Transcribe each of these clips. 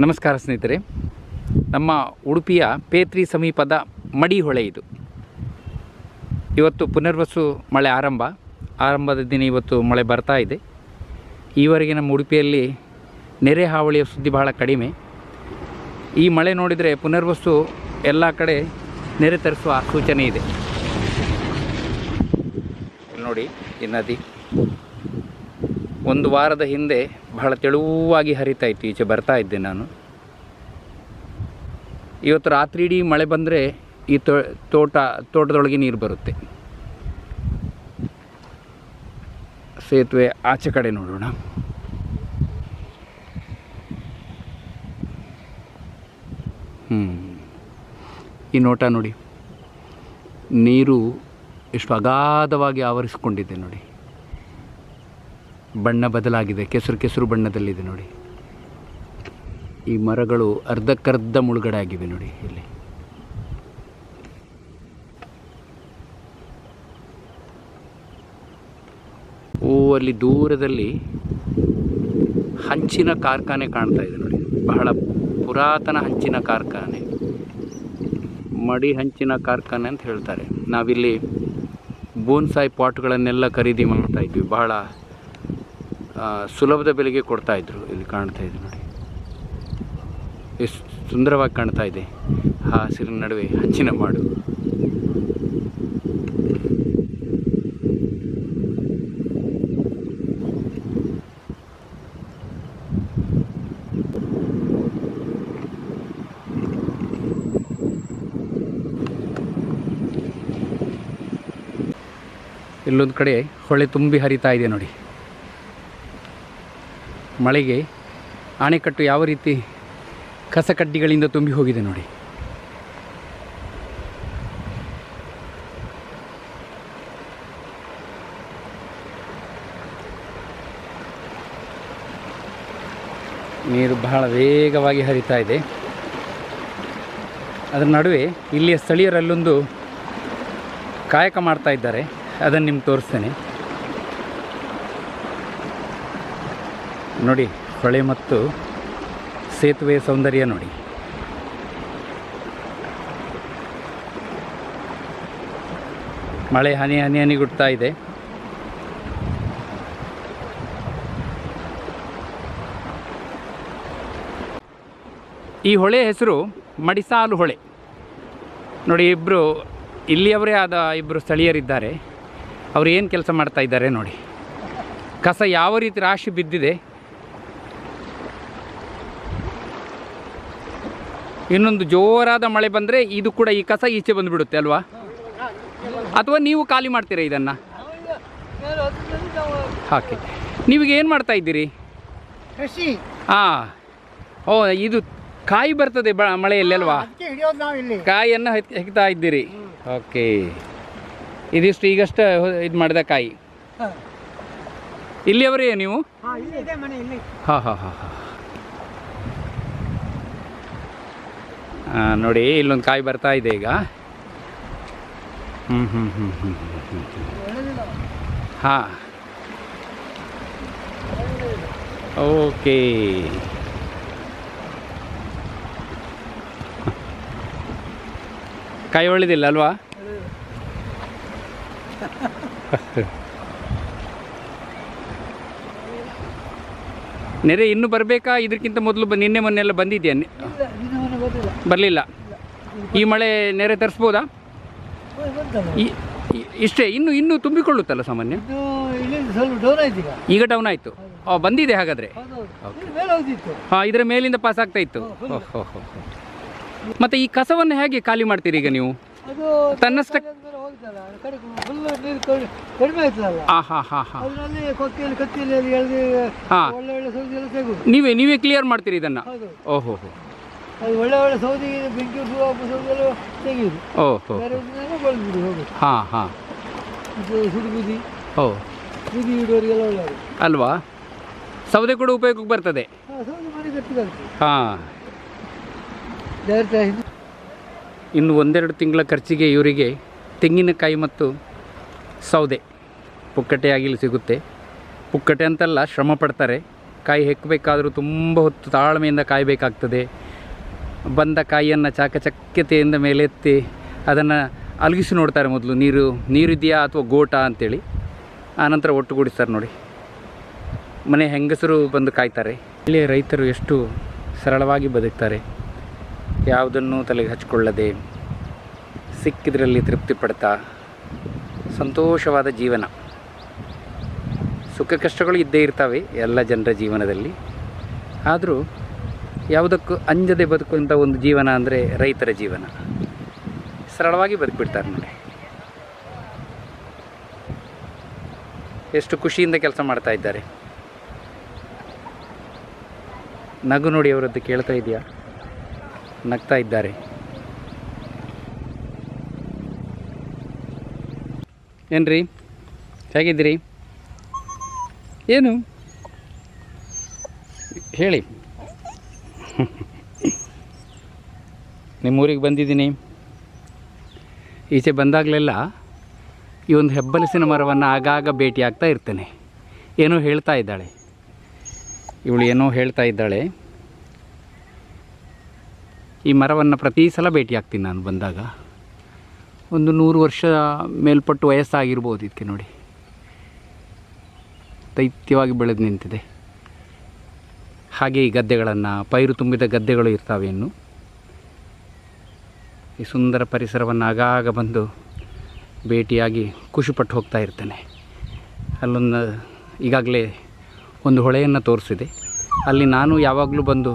ನಮಸ್ಕಾರ ಸ್ನೇಹಿತರೆ. ನಮ್ಮ ಉಡುಪಿಯ ಪೇತ್ರಿ ಸಮೀಪದ ಮಡಿಹೊಳೆ ಇದು. ಇವತ್ತು ಪುನರ್ವಸು ಮಳೆ ಆರಂಭ. ಆರಂಭದ ದಿನ ಇವತ್ತು ಮಳೆ ಬರ್ತಾ ಇದೆ. ಈವರೆಗೆ ನಮ್ಮ ಉಡುಪಿಯಲ್ಲಿ ನೆರೆ ಹಾವಳಿಯ ಸುದ್ದಿ ಬಹಳ ಕಡಿಮೆ. ಈ ಮಳೆ ನೋಡಿದರೆ ಪುನರ್ವಸು ಎಲ್ಲ ಕಡೆ ನೆರೆ ತರಿಸುವ ಸೂಚನೆ ಇದೆ. ನೋಡಿ ಈ ನದಿ. ಒಂದು ವಾರದ ಹಿಂದೆ ಬಹಳ ತೆಳುವಾಗಿ ಹರಿತಾ ಇತ್ತು, ಈಚೆ ಬರ್ತಾ ಇದ್ದೆ ನಾನು. ಇವತ್ತು ರಾತ್ರಿ ಇಡೀ ಮಳೆ ಬಂದರೆ ಈ ತೋಟ, ತೋಟದೊಳಗೆ ನೀರು ಬರುತ್ತೆ. ಸೇತುವೆ ಆಚೆ ಕಡೆ ನೋಡೋಣ. ಹ್ಞೂ ಈ ನೋಟ ನೋಡಿ. ನೀರು ಎಷ್ಟು ಅಗಾಧವಾಗಿ ಆವರಿಸಿಕೊಂಡಿದೆ ನೋಡಿ. ಬಣ್ಣ ಬದಲಾಗಿದೆ. ಕೆಸರು ಕೆಸರು ಬಣ್ಣದಲ್ಲಿದೆ ನೋಡಿ. ಈ ಮರಗಳು ಅರ್ಧಕ್ಕರ್ಧ ಮುಳುಗಡೆ ಆಗಿವೆ ನೋಡಿ ಇಲ್ಲಿ. ಓ, ಅಲ್ಲಿ ದೂರದಲ್ಲಿ ಹಂಚಿನ ಕಾರ್ಖಾನೆ ಕಾಣ್ತಾ ಇದೆ ನೋಡಿ. ಬಹಳ ಪುರಾತನ ಹಂಚಿನ ಕಾರ್ಖಾನೆ. ಮಡಿ ಹಂಚಿನ ಕಾರ್ಖಾನೆ ಅಂತ ಹೇಳ್ತಾರೆ. ನಾವಿಲ್ಲಿ ಬೋನ್ಸಾಯಿ ಪಾಟ್ಗಳನ್ನೆಲ್ಲ ಖರೀದಿ ಮಾಡ್ತಾ ಇದ್ವಿ. ಬಹಳ ಸುಲಭದ ಬೆಲೆಗೆ ಕೊಡ್ತಾ ಇದ್ರು. ಇಲ್ಲಿ ಕಾಣ್ತಾ ಇದೆ ನೋಡಿ. ಎಷ್ಟು ಸುಂದರವಾಗಿ ಕಾಣ್ತಾ ಇದೆ. ಆ ಹಸಿರಿನ ನಡುವೆ ಹಂಚಿನ ಮಾಡು. ಇಲ್ಲೊಂದು ಕಡೆ ಹೊಳೆ ತುಂಬಿ ಹರಿತಾ ಇದೆ ನೋಡಿ. ಮಳೆಗೆ ಆಣೆಕಟ್ಟು ಯಾವ ರೀತಿ ಕಸಕಡ್ಡಿಗಳಿಂದ ತುಂಬಿ ಹೋಗಿದೆ ನೋಡಿ. ನೀರು ಬಹಳ ವೇಗವಾಗಿ ಹರಿತಾ ಇದೆ. ಅದರ ನಡುವೆ ಇಲ್ಲಿಯ ಸ್ಥಳೀಯರಲ್ಲೊಂದು ಕಾಯಕ ಮಾಡ್ತಾ ಇದ್ದಾರೆ. ಅದನ್ನು ನಿಮ್ಗೆ ತೋರಿಸ್ತೇನೆ. ನೋಡಿ, ಹೊಳೆ ಮತ್ತು ಸೇತುವೆ ಸೌಂದರ್ಯ ನೋಡಿ. ಮಳೆ ಹನಿ ಹನಿ ಹನಿ ಗುಡ್ತಾ ಇದೆ. ಈ ಹೊಳೆ ಹೆಸರು ಮಡಿಸಾಲು ಹೊಳೆ. ನೋಡಿ ಇಬ್ಬರು ಇಲ್ಲಿಯವರೇ ಆದ ಇಬ್ಬರು ಸ್ಥಳೀಯರಿದ್ದಾರೆ. ಅವರು ಏನು ಕೆಲಸ ಮಾಡ್ತಾ ಇದ್ದಾರೆ ನೋಡಿ. ಕಸ ಯಾವ ರೀತಿ ರಾಶಿ ಬಿದ್ದಿದೆ ಇನ್ನೊಂದು ಜೋರಾದ ಮಳೆ ಬಂದರೆ ಇದು ಕೂಡ ಈ ಕಸ ಈಚೆ ಬಂದುಬಿಡುತ್ತೆ ಅಲ್ವಾ? ಅಥವಾ ನೀವು ಖಾಲಿ ಮಾಡ್ತೀರಾ ಇದನ್ನು? ಹಾಕಿ ನೀವೀಗ ಏನು ಮಾಡ್ತಾ ಇದ್ದೀರಿ? ಹಾಂ. ಓ ಇದು ಕಾಯಿ ಬರ್ತದೆ ಬ ಮಳೆಯಲ್ಲಿ ಅಲ್ವಾ? ಕಾಯಿಯನ್ನು ಹೆಕ್- ಹೆಕ್ತಾ ಇದ್ದೀರಿ. ಓಕೆ. ಇದಿಷ್ಟು ಈಗಷ್ಟು ಇದು ಮಾಡಿದ ಕಾಯಿ. ಇಲ್ಲಿಯವರೇ ನೀವು? ಹಾಂ ಹಾಂ ಹಾಂ ಹಾಂ. ನೋಡಿ, ಇಲ್ಲೊಂದು ಕಾಯಿ ಬರ್ತಾ ಇದೆ ಈಗ. ಹ್ಞೂ ಹ್ಞೂ ಹ್ಞೂ ಹ್ಞೂ ಹಾಂ. ಓಕೆ. ಕಾಯಿ ಒಳ್ಳೆದಿಲ್ಲ ಅಲ್ವಾ? ನೆರೆ, ಇನ್ನೂ ಬರಬೇಕಾ? ಇದಕ್ಕಿಂತ ಮೊದಲು ನಿನ್ನೆ ಮೊನ್ನೆ ಎಲ್ಲ ಬಂದಿದೆಯಾ ನಿ- ಇಲ್ಲ, ನಿನ್ನ ಮನೆ ಗೊತ್ತಿಲ್ಲ ಬರಲಿಲ್ಲ. ಈ ಮಳೆ ನೆರೆ ತರಿಸ್ಬೋದಾ. ಈ ಇಷ್ಟೇ ಇನ್ನು ಇನ್ನು ತುಂಬಿಕೊಳ್ಳುತ್ತಲ್ಲ ಸಾಮಾನ್ಯ? ಈಗ ಡೌನ್ ಆಯಿತು. ಬಂದಿದೆ ಹಾಗಾದರೆ? ಹಾಂ ಇದರ ಮೇಲಿಂದ ಪಾಸ್ ಆಗ್ತಾ ಇತ್ತು. ಮತ್ತೆ ಈ ಕಸವನ್ನು ಹೇಗೆ ಖಾಲಿ ಮಾಡ್ತೀರಿ ಈಗ ನೀವು? ತನ್ನಷ್ಟ ನೀವೇ ನೀವೇ ಕ್ಲಿಯರ್ ಮಾಡ್ತೀರಿ ಇದನ್ನ? ಓಹೋ. ಅದು ಒಳ್ಳೆ ಒಳ್ಳೆ ಸೌದಿ ಬೆಂಕಿ ಸೂಪು ಸೌದಿ ತೆಗೆಯುದು. ಓಹೋ ಬೇರೆ ಬಳಸ್ಬಿಡಿ ಹೋಗುದು. ಹಾಂ ಹಾಂ. ಇದು ಸುಡುಬುದಿ ಓ. ಬೂದಿ ಇಡುವವರಿಗೆಲ್ಲ ಒಳ್ಳೆಯದು. ಅಲ್ವಾ? ಸೌದೆ ಕೂಡ ಉಪಯೋಗಕ್ಕೆ ಬರ್ತದೆ. ಹಾಂ ಸೌದಿ ಮನೆ ಕಟ್ಟಿದಂತೆ ಹಾಂ. ಜಾಗ್ರತೆ ಇನ್ನು ಒಂದೆರಡು ತಿಂಗಳ ಖರ್ಚಿಗೆ ಇವರಿಗೆ ತೆಂಗಿನಕಾಯಿ ಮತ್ತು ಸೌದೆ ಪುಕ್ಕಟೆ ಆಗಿಲ್ಲಿ ಸಿಗುತ್ತೆ. ಪುಕ್ಕಟೆ ಅಂತಲ್ಲ ಶ್ರಮ ಪಡ್ತಾರೆ. ಕಾಯಿ ಹೆಕ್ಕಬೇಕಾದರೂ ತುಂಬ ಹೊತ್ತು ತಾಳ್ಮೆಯಿಂದ ಕಾಯಬೇಕಾಗ್ತದೆ. ಬಂದ ಕಾಯಿಯನ್ನು ಚಾಕಚಕ್ಯತೆಯಿಂದ ಮೇಲೆತ್ತಿ ಅದನ್ನು ಅಲಗಿಸಿ ನೋಡ್ತಾರೆ ಮೊದಲು. ನೀರು ನೀರಿದೆಯಾ ಅಥವಾ ಗೋಟ ಅಂತೇಳಿ. ಆನಂತರ ಒಟ್ಟುಗೂಡಿಸ್ತಾರೆ ನೋಡಿ. ಮನೆ ಹೆಂಗಸರು ಬಂದು ಕಾಯ್ತಾರೆ. ಇಲ್ಲಿ ರೈತರು ಎಷ್ಟು ಸರಳವಾಗಿ ಬದುಕ್ತಾರೆ. ಯಾವುದನ್ನು ತಲೆಗೆ ಹಚ್ಕೊಳ್ಳದೆ ಸಿಕ್ಕಿದ್ರಲ್ಲಿ ತೃಪ್ತಿ ಪಡ್ತಾ ಸಂತೋಷವಾದ ಜೀವನ. ಸುಖ ಕಷ್ಟಗಳು ಇದ್ದೇ ಇರ್ತವೆ ಎಲ್ಲ ಜನರ ಜೀವನದಲ್ಲಿ. ಆದರೂ ಯಾವುದಕ್ಕೂ ಅಂಜದೆ ಬದುಕುವಂಥ ಒಂದು ಜೀವನ ಅಂದರೆ ರೈತರ ಜೀವನ. ಸರಳವಾಗಿ ಬದುಕ್ಬಿಡ್ತಾರೆ ನೋಡಿ. ಎಷ್ಟು ಖುಷಿಯಿಂದ ಕೆಲಸ ಮಾಡ್ತಾ ಇದ್ದಾರೆ. ನಗು ನೋಡಿ ಅವರದ್ದು ಕೇಳ್ತಾ ಇದೆಯಾ ನಗ್ತಾ ಇದ್ದಾರೆ. ಏನ್ರಿ? ಹೇಗಿದ್ದೀರಿ? ಏನು? ಹೇಳಿ. ನಿಮ್ಮೂರಿಗೆ ಬಂದಿದ್ದೀನಿ. ಈಚೆ ಬಂದಾಗಲೆಲ್ಲ ಈ ಒಂದು ಹೆಬ್ಬಲಸಿನ ಮರವನ್ನು ಆಗಾಗ ಭೇಟಿ ಆಗ್ತಾ ಇರ್ತೇನೆ. ಏನೋ ಹೇಳ್ತಾ ಇದ್ದಾಳೆ. ಇವಳು ಏನೋ ಹೇಳ್ತಾ ಇದ್ದಾಳೆ. ಈ ಮರವನ್ನು ಪ್ರತಿ ಸಲ ಭೇಟಿ ಆಗ್ತೀನಿ ನಾನು ಬಂದಾಗ. ಒಂದು ನೂರು ವರ್ಷ ಮೇಲ್ಪಟ್ಟು ವಯಸ್ಸಾಗಿರ್ಬೋದು ಇದಕ್ಕೆ ನೋಡಿ. ದೈತ್ಯವಾಗಿ ಬೆಳೆದು ನಿಂತಿದೆ. ಹಾಗೆ ಈ ಗದ್ದೆಗಳನ್ನು ಪೈರು ತುಂಬಿದ ಗದ್ದೆಗಳು ಇರ್ತಾವೆ ಇನ್ನು. ಈ ಸುಂದರ ಪರಿಸರವನ್ನು ಆಗಾಗ ಬಂದು ಭೇಟಿಯಾಗಿ ಖುಷಿಪಟ್ಟು ಹೋಗ್ತಾ ಇರ್ತೇನೆ. ಅಲ್ಲೊಂದು ಈಗಾಗಲೇ ಒಂದು ಹೊಳೆಯನ್ನು ತೋರಿಸಿದೆ. ಅಲ್ಲಿ ನಾನು ಯಾವಾಗಲೂ ಬಂದು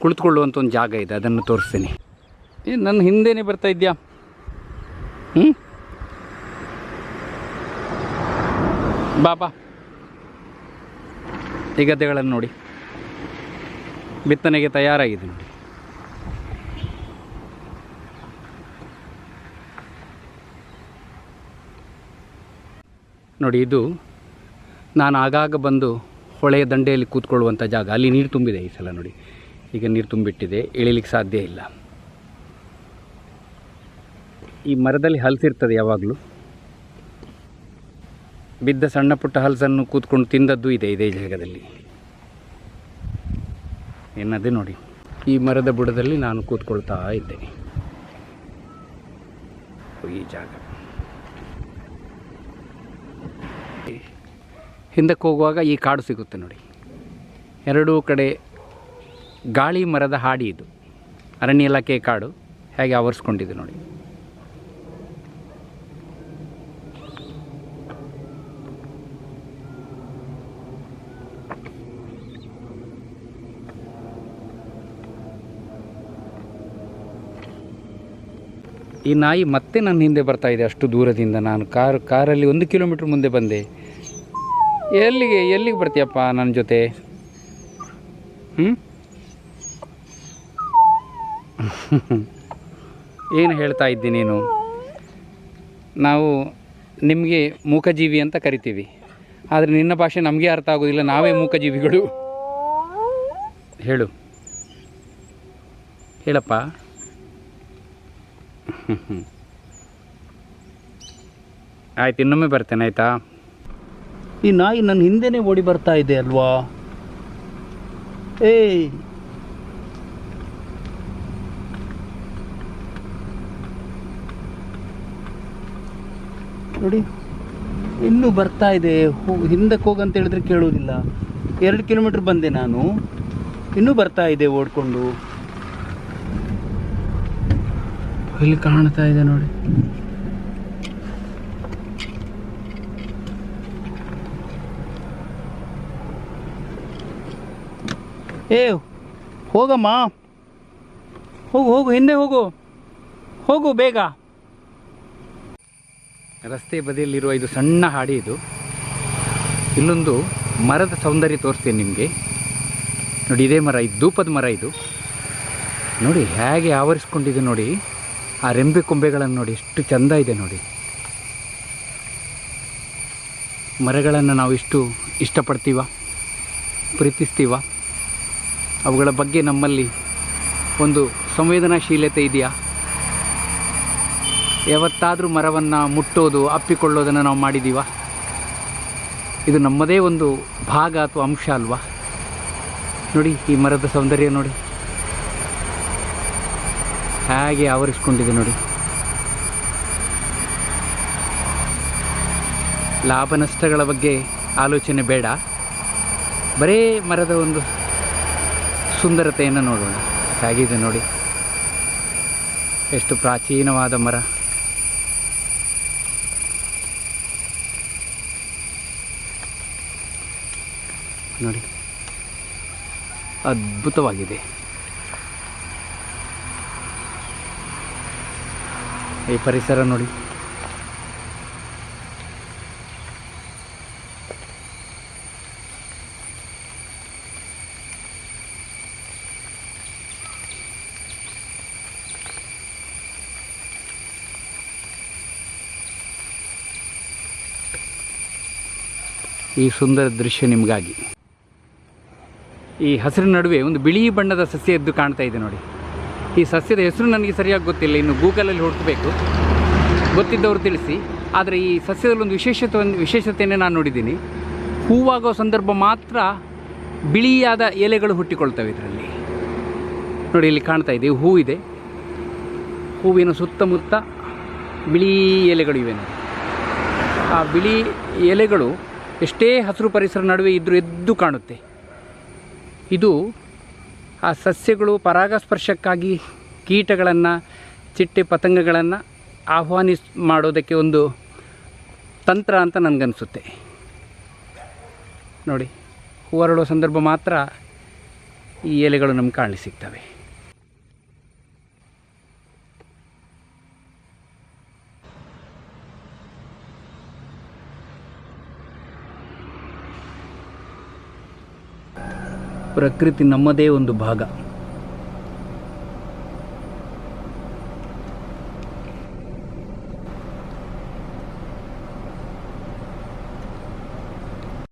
ಕುಳಿತುಕೊಳ್ಳುವಂಥ ಒಂದು ಜಾಗ ಇದೆ, ಅದನ್ನು ತೋರಿಸ್ತೀನಿ. ಏ, ನನ್ನ ಹಿಂದೆನೇ ಬರ್ತಾ ಇದೆಯಾ? ಹ್ಞೂ ಬಾ ಬಾ. ಈ ಗದ್ದೆಗಳನ್ನು ನೋಡಿ. ಬಿತ್ತನೆಗೆ ತಯಾರಾಗಿದೆ ನೋಡಿ ನೋಡಿ ಇದು ನಾನು ಆಗಾಗ ಬಂದು ಹೊಳೆಯ ದಂಡೆಯಲ್ಲಿ ಕೂತ್ಕೊಳ್ಳುವಂಥ ಜಾಗ. ಅಲ್ಲಿ ನೀರು ತುಂಬಿದೆ ಈ ಸಲ ನೋಡಿ. ಈಗ ನೀರು ತುಂಬಿಟ್ಟಿದೆ, ಇಳಿಲಿಕ್ಕೆ ಸಾಧ್ಯ ಇಲ್ಲ. ಈ ಮರದಲ್ಲಿ ಹಲಸಿರ್ತದೆ ಯಾವಾಗಲೂ. ಬಿದ್ದ ಸಣ್ಣ ಪುಟ್ಟ ಹಲಸನ್ನು ಕೂತ್ಕೊಂಡು ತಿಂದದ್ದು ಇದೆ, ಇದೇ ಜಾಗದಲ್ಲಿ. ಏನದೇ ನೋಡಿ. ಈ ಮರದ ಬುಡದಲ್ಲಿ ನಾನು ಕೂತ್ಕೊಳ್ತಾ ಇದ್ದೇನೆ ಈ ಜಾಗ. ಹಿಂದಕ್ಕೆ ಹೋಗುವಾಗ ಈ ಕಾಡು ಸಿಗುತ್ತೆ ನೋಡಿ. ಎರಡೂ ಕಡೆ ಗಾಳಿ ಮರದ ಹಾಡಿ ಇದು. ಅರಣ್ಯ ಇಲಾಖೆ ಕಾಡು ಹೇಗೆ ಆವರಿಸ್ಕೊಂಡಿದೆ ನೋಡಿ. ಈ ನಾಯಿ ಮತ್ತೆ ನನ್ನ ಹಿಂದೆ ಬರ್ತಾ ಇದೆ ಅಷ್ಟು ದೂರದಿಂದ ನಾನು ಕಾರ್, ಕಾರಲ್ಲಿ ಒಂದು ಕಿಲೋಮೀಟ್ರ್ ಮುಂದೆ ಬಂದೆ. ಎಲ್ಲಿಗೆ ಎಲ್ಲಿಗೆ ಬರ್ತೀಯಪ್ಪ ನನ್ನ ಜೊತೆ? ಏನು ಹೇಳ್ತಾ ಇದ್ದಿ ನೀನು? ನಾವು ನಿಮಗೆ ಮೂಕಜೀವಿ ಅಂತ ಕರಿತೀವಿ. ಆದರೆ ನಿನ್ನ ಭಾಷೆ ನಮಗೆ ಅರ್ಥ ಆಗೋದಿಲ್ಲ, ನಾವೇ ಮೂಕಜೀವಿಗಳು. ಹೇಳು. ಹೇಳಪ್ಪ. ಆಯ್ತು, ಇನ್ನೊಮ್ಮೆ ಬರ್ತೇನೆ, ಆಯಿತಾ? ಈ ನಾಯಿ ನನ್ನ ಹಿಂದೆನೇ ಓಡಿ ಬರ್ತಾ ಇದೆ ಅಲ್ವಾ? ಏಯ್! ನೋಡಿ, ಇನ್ನೂ ಬರ್ತಾ ಇದೆ. ಹಿಂದಕ್ಕೆ ಹಿಂದಕ್ಕೆ ಹೋಗಂತ ಹೇಳಿದ್ರೆ ಕೇಳೋದಿಲ್ಲ. ಎರಡು ಕಿಲೋಮೀಟ್ರ್ ಬಂದೆ ನಾನು. ಇನ್ನೂ ಬರ್ತಾ ಇದೆ ಓಡ್ಕೊಂಡು. ಇಲ್ಲಿ ಕಾಣ್ತಾ ಇದೆ ನೋಡಿ. ಏ, ಹೋಗಮ್ಮ. ಹೋಗು ಹೋಗು, ಹಿಂದೆ ಹೋಗು. ಹೋಗು ಬೇಗ. ರಸ್ತೆ ಬದಿಯಲ್ಲಿರುವ ಇದು ಸಣ್ಣ ಹಾಡಿ ಇದು. ಇಲ್ಲೊಂದು ಮರದ ಸೌಂದರ್ಯ ತೋರಿಸ್ತೀನಿ ನಿಮಗೆ. ನೋಡಿ, ಇದೇ ಮರ ಇದು ಧೂಪದ ಮರ ಇದು. ನೋಡಿ, ಹೇಗೆ ಆವರಿಸ್ಕೊಂಡಿದೆ ನೋಡಿ. ಆ ರೆಂಬೆ ಕೊಂಬೆಗಳನ್ನು ನೋಡಿ, ಎಷ್ಟು ಚಂದ ಇದೆ ನೋಡಿ. ಮರಗಳನ್ನು ನಾವು ಇಷ್ಟು ಇಷ್ಟಪಡ್ತೀವ, ಪ್ರೀತಿಸ್ತೀವ? ಅವುಗಳ ಬಗ್ಗೆ ನಮ್ಮಲ್ಲಿ ಒಂದು ಸಂವೇದನಾಶೀಲತೆ ಇದೆಯಾ? ಯಾವತ್ತಾದರೂ ಮರವನ್ನು ಮುಟ್ಟೋದು, ಅಪ್ಪಿಕೊಳ್ಳೋದನ್ನು ನಾವು ಮಾಡಿದ್ದೀವ ಇದು ನಮ್ಮದೇ ಒಂದು ಭಾಗ ಅಥವಾ ಅಂಶ ಅಲ್ವಾ? ನೋಡಿ ಈ ಮರದ ಸೌಂದರ್ಯ ನೋಡಿ. ಹೇಗೆ ಆವರಿಸ್ಕೊಂಡಿದೆ ನೋಡಿ. ಲಾಭ ನಷ್ಟಗಳ ಬಗ್ಗೆ ಆಲೋಚನೆ ಬೇಡ. ಬರೇ ಮರದ ಒಂದು ಸುಂದರತೆಯನ್ನು ನೋಡೋಣ. ಹೇಗಿದೆ ನೋಡಿ. ಎಷ್ಟು ಪ್ರಾಚೀನವಾದ ಮರ. ನೋಡಿ. ಅದ್ಭುತವಾಗಿದೆ. ಈ ಪರಿಸರ ನೋಡಿ. ಈ ಸುಂದರ ದೃಶ್ಯ ನಿಮಗಾಗಿ. ಈ ಹಸಿರಿನ ನಡುವೆ ಒಂದು ಬಿಳಿ ಬಣ್ಣದ ಸಸ್ಯ ಎದ್ದು ಕಾಣ್ತಾ ಇದೆ ನೋಡಿ. ಈ ಸಸ್ಯದ ಹೆಸರು ನನಗೆ ಸರಿಯಾಗಿ ಗೊತ್ತಿಲ್ಲ, ಇನ್ನು ಗೂಗಲಲ್ಲಿ ಹುಡುಕಬೇಕು. ಗೊತ್ತಿದ್ದವರು ತಿಳಿಸಿ. ಆದರೆ ಈ ಸಸ್ಯದಲ್ಲಿ ಒಂದು ವಿಶೇಷತೆ ಒಂದು ವಿಶೇಷತೆಯನ್ನು ನಾನು ನೋಡಿದ್ದೀನಿ. ಹೂವಾಗುವ ಸಂದರ್ಭ ಮಾತ್ರ ಬಿಳಿಯಾದ ಎಲೆಗಳು ಹುಟ್ಟಿಕೊಳ್ತವೆ ಇದರಲ್ಲಿ. ನೋಡಿ, ಇಲ್ಲಿ ಕಾಣ್ತಾ ಇದೆ, ಹೂ ಇದೆ. ಹೂವಿನ ಸುತ್ತಮುತ್ತ ಬಿಳಿ ಎಲೆಗಳು ಇವೆ ಆ ಬಿಳಿ ಎಲೆಗಳು ಎಷ್ಟೇ ಹಸಿರು ಪರಿಸರ ನಡುವೆ ಇದ್ದರೂ ಎದ್ದು ಕಾಣುತ್ತೆ. ಇದು ಆ ಸಸ್ಯಗಳು ಪರಾಗಸ್ಪರ್ಶಕ್ಕಾಗಿ ಕೀಟಗಳನ್ನು, ಚಿಟ್ಟೆ ಪತಂಗಗಳನ್ನು ಆಹ್ವಾನಿಸ್ ಮಾಡೋದಕ್ಕೆ ಒಂದು ತಂತ್ರ ಅಂತ ನನಗನ್ಸುತ್ತೆ. ನೋಡಿ ಹೂವರಳುವ ಸಂದರ್ಭ ಮಾತ್ರ ಈ ಎಲೆಗಳು ನಮ್ಗೆ ಕಾಣಲಿ ಸಿಗ್ತವೆ. ಪ್ರಕೃತಿ ನಮ್ಮದೇ ಒಂದು ಭಾಗ.